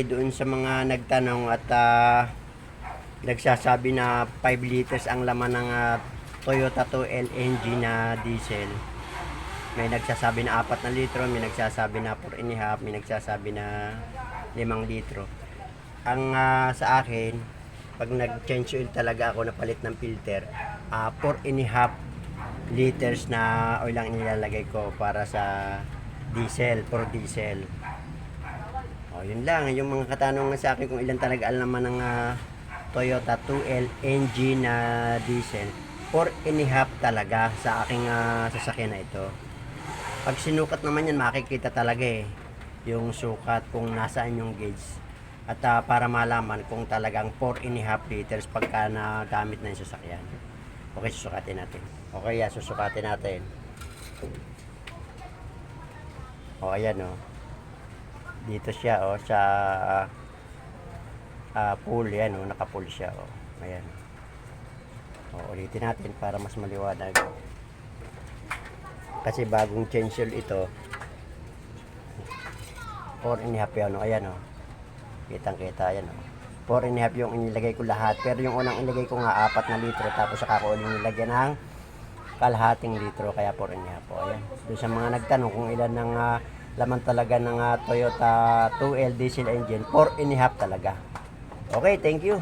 Doon sa mga nagtanong at ah, nagsasabi na 5 liters ang laman ng ah, Toyota 2 LNG na diesel. May nagsasabi na 4 na litro, may nagsasabi na 4 and a half, may nagsasabi na 5 litro. Ang ah, sa akin, pag nag-change oil talaga ako na palit ng filter, ah 4 and a half liters na oil ang nilalagay ko para sa diesel, for diesel. O, yun lang. Yung mga katanungan sa akin kung ilan talaga alam naman ng ah, Toyota 2L NG na diesel. 4 and half talaga sa aking ah, sasakyan na ito. Pag sinukat naman yan, makikita talaga eh. Yung sukat kung nasaan yung gauge. At ah, para malaman kung talagang 4 and a half liters pagka nagamit na yung sasakyan. Okay, susukatin natin. Okay, yeah, susukatin natin. O, ayan o. Dito siya o, sa ah, pool. Yan o, nakapool siya o. Ayan. O, ulitin natin para mas maliwanag. Kasi bagong change ito. 4 and a half yan o. Ayan o. Kitang kita, ayan o. 4 and a half yung inilagay ko lahat. Pero yung unang inilagay ko nga 4 na litro. Tapos saka ko ulit nilagyan ng kalahating litro. Kaya 4 and a half po. Ayan. Doon sa mga nagtanong kung ilan ng ah, laman talaga ng ah, Toyota 2L diesel engine. 4 and a half talaga. Okay, thank you.